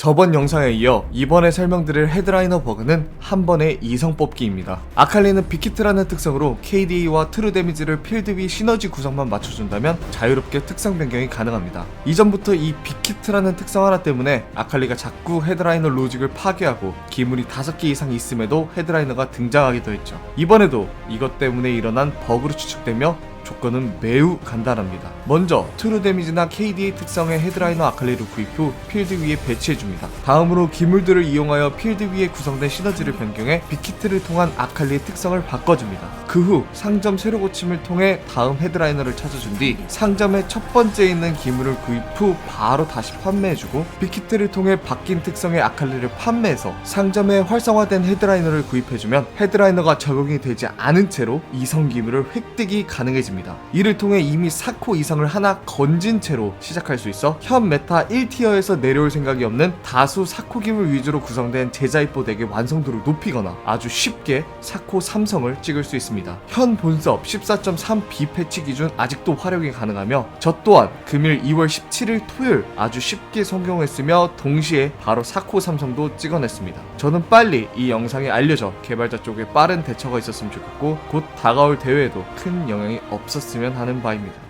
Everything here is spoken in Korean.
저번 영상에 이어 이번에 설명드릴 헤드라이너 버그는 한 번의 이성 뽑기입니다. 아칼리는 빅히트라는 특성으로 KDA와 트루 데미지를 필드 위 시너지 구성만 맞춰준다면 자유롭게 특성 변경이 가능합니다. 이전부터 이 빅히트라는 특성 하나 때문에 아칼리가 자꾸 헤드라이너 로직을 파괴하고 기물이 5개 이상 있음에도 헤드라이너가 등장하기도 했죠. 이번에도 이것 때문에 일어난 버그로 추측되며 조건은 매우 간단합니다. 먼저 트루 데미지나 KDA 특성의 헤드라이너 아칼리를 구입 후 필드 위에 배치해줍니다. 다음으로 기물들을 이용하여 필드 위에 구성된 시너지를 변경해 빅히트를 통한 아칼리의 특성을 바꿔줍니다. 그 후 상점 세로 고침을 통해 다음 헤드라이너를 찾아준 뒤 상점의 첫 번째 있는 기물을 구입 후 바로 다시 판매해주고 빅히트를 통해 바뀐 특성의 아칼리를 판매해서 상점에 활성화된 헤드라이너를 구입해주면 헤드라이너가 적용이 되지 않은 채로 이성 기물을 획득이 가능해집니다. 이를 통해 이미 4코 이상 을 하나 건진 채로 시작할 수 있어 현 메타 1티어에서 내려올 생각이 없는 다수 4코 기물 위주로 구성된 제자이포 덱의 완성도를 높이거나 아주 쉽게 4코 삼성을 찍을 수 있습니다. 현 본섭 14.3B 패치 기준 아직도 활용이 가능하며 저 또한 금일 2월 17일 토요일 아주 쉽게 성공했으며 동시에 바로 4코 삼성도 찍어냈습니다. 저는 빨리 이 영상이 알려져 개발자 쪽에 빠른 대처가 있었으면 좋겠고 곧 다가올 대회에도 큰 영향이 없었으면 하는 바입니다.